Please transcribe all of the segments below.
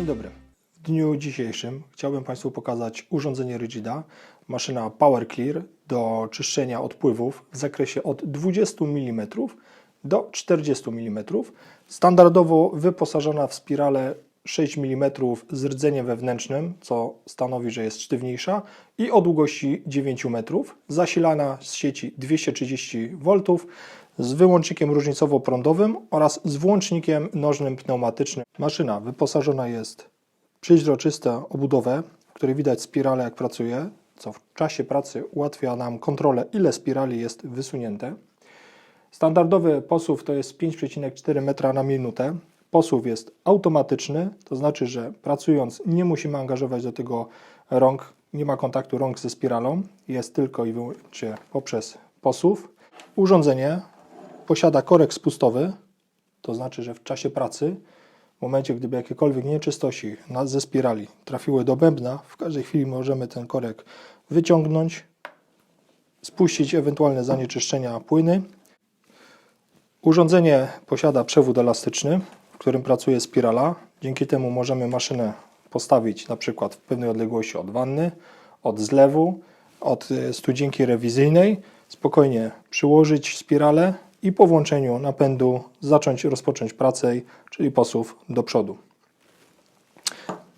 Dzień dobry. W dniu dzisiejszym chciałbym Państwu pokazać urządzenie Rigida, maszyna Power Clear do czyszczenia odpływów w zakresie od 20 mm do 40 mm. Standardowo wyposażona w spiralę 6 mm z rdzeniem wewnętrznym, co stanowi, że jest sztywniejsza i o długości 9 metrów, zasilana z sieci 230 V z wyłącznikiem różnicowo-prądowym oraz z włącznikiem nożnym pneumatycznym. Maszyna wyposażona jest w przeźroczystą obudowę, w której widać spirale jak pracuje, co w czasie pracy ułatwia nam kontrolę ile spirali jest wysunięte. Standardowy posuw to jest 5,4 metra na minutę. Posuw jest automatyczny, to znaczy, że pracując nie musimy angażować do tego rąk, nie ma kontaktu rąk ze spiralą, jest tylko i wyłącznie poprzez posuw. Urządzenie posiada korek spustowy, to znaczy, że w czasie pracy, w momencie gdyby jakiekolwiek nieczystości ze spirali trafiły do bębna, w każdej chwili możemy ten korek wyciągnąć, spuścić ewentualne zanieczyszczenia płyny. Urządzenie posiada przewód elastyczny, którym pracuje spirala. Dzięki temu możemy maszynę postawić na przykład w pewnej odległości od wanny, od zlewu, od e, studzienki rewizyjnej, spokojnie przyłożyć spiralę i po włączeniu napędu zacząć rozpocząć pracę, czyli posuw do przodu.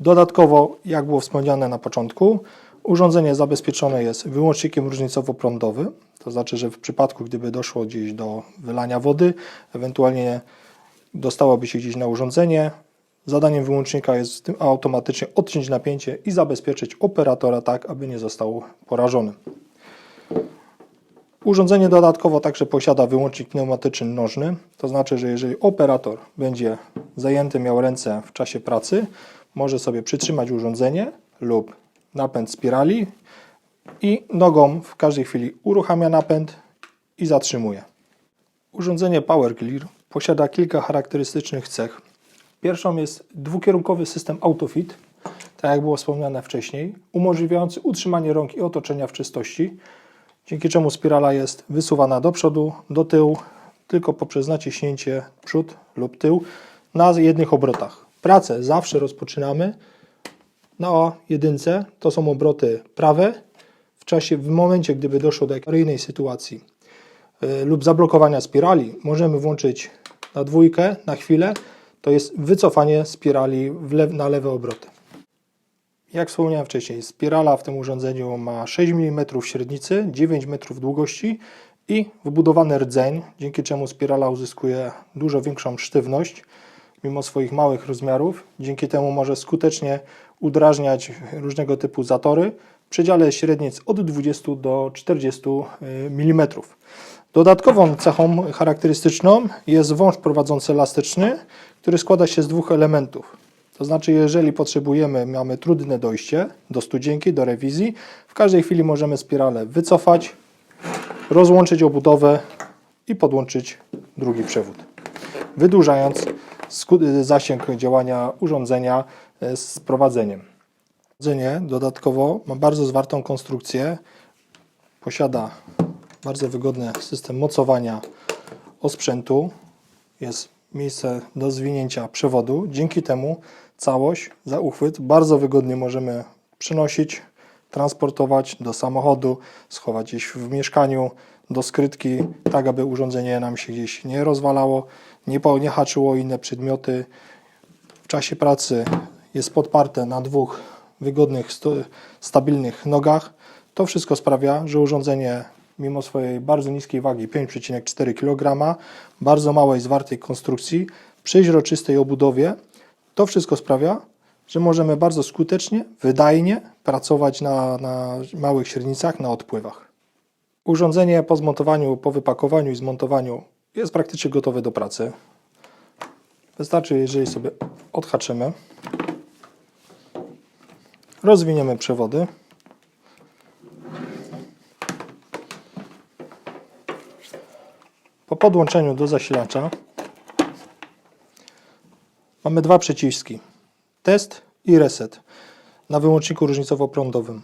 Dodatkowo, jak było wspomniane na początku, urządzenie zabezpieczone jest wyłącznikiem różnicowo-prądowym, to znaczy, że w przypadku, gdyby doszło gdzieś do wylania wody, ewentualnie dostałoby się gdzieś na urządzenie, zadaniem wyłącznika jest tym automatycznie odciąć napięcie i zabezpieczyć operatora tak, aby nie został porażony. Urządzenie dodatkowo także posiada wyłącznik pneumatyczny nożny, to znaczy, że jeżeli operator będzie zajęty, miał ręce w czasie pracy, może sobie przytrzymać urządzenie lub napęd spirali i nogą w każdej chwili uruchamia napęd i zatrzymuje. Urządzenie Power Clear posiada kilka charakterystycznych cech. Pierwszą jest dwukierunkowy system AutoFit, tak jak było wspomniane wcześniej, umożliwiający utrzymanie rąk i otoczenia w czystości, dzięki czemu spirala jest wysuwana do przodu, do tyłu, tylko poprzez naciśnięcie przód lub tył na jednych obrotach. Pracę zawsze rozpoczynamy na jedynce, to są obroty prawe. W czasie, w momencie, gdyby doszło do awaryjnej sytuacji lub zablokowania spirali, możemy włączyć na dwójkę na chwilę. To jest wycofanie spirali na lewe obroty. Jak wspomniałem wcześniej, spirala w tym urządzeniu ma 6 mm średnicy, 9 m długości i wbudowany rdzeń, dzięki czemu spirala uzyskuje dużo większą sztywność mimo swoich małych rozmiarów. Dzięki temu może skutecznie udrażniać różnego typu zatory przedziale średnic od 20 do 40 mm. Dodatkową cechą charakterystyczną jest wąż prowadzący elastyczny, który składa się z dwóch elementów. To znaczy, jeżeli potrzebujemy, mamy trudne dojście do studzienki, do rewizji, w każdej chwili możemy spiralę wycofać, rozłączyć obudowę i podłączyć drugi przewód, wydłużając zasięg działania urządzenia e, z prowadzeniem. Urządzenie dodatkowo ma bardzo zwartą konstrukcję, posiada bardzo wygodny system mocowania osprzętu, jest miejsce do zwinięcia przewodu. Dzięki temu całość za uchwyt bardzo wygodnie możemy przynosić, transportować do samochodu, schować gdzieś w mieszkaniu, do skrytki, tak aby urządzenie nam się gdzieś nie rozwalało, nie, nie haczyło inne przedmioty. W czasie pracy jest podparte na dwóch wygodnych, stabilnych nogach. To wszystko sprawia, że urządzenie mimo swojej bardzo niskiej wagi 5,4 kg, bardzo małej zwartej konstrukcji, przeźroczystej obudowie, to wszystko sprawia, że możemy bardzo skutecznie, wydajnie pracować na, na małych średnicach, na odpływach. Urządzenie po zmontowaniu, po wypakowaniu i zmontowaniu jest praktycznie gotowe do pracy. Wystarczy, jeżeli sobie odhaczymy, rozwiniemy przewody. Po podłączeniu do zasilacza mamy dwa przyciski. Test i reset na wyłączniku różnicowo-prądowym.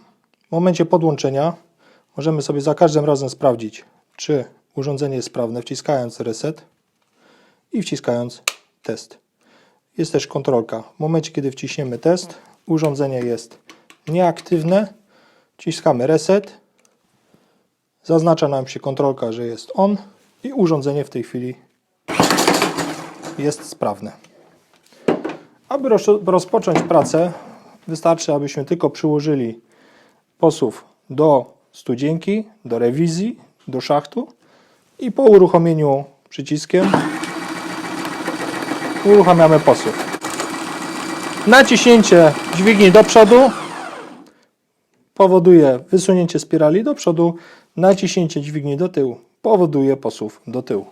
W momencie podłączenia możemy sobie za każdym razem sprawdzić, czy urządzenie jest sprawne, wciskając reset i wciskając test. Jest też kontrolka. W momencie, kiedy wciśniemy test, urządzenie jest nieaktywne. Wciskamy reset. Zaznacza nam się kontrolka, że jest on i urządzenie w tej chwili jest sprawne. Aby roz- rozpocząć pracę, wystarczy, abyśmy tylko przyłożyli posuw do studzienki, do rewizji, do szachtu i po uruchomieniu przyciskiem uruchamiamy posuw. Naciśnięcie dźwigni do przodu powoduje wysunięcie spirali do przodu, naciśnięcie dźwigni do tyłu powoduje posuw do tyłu.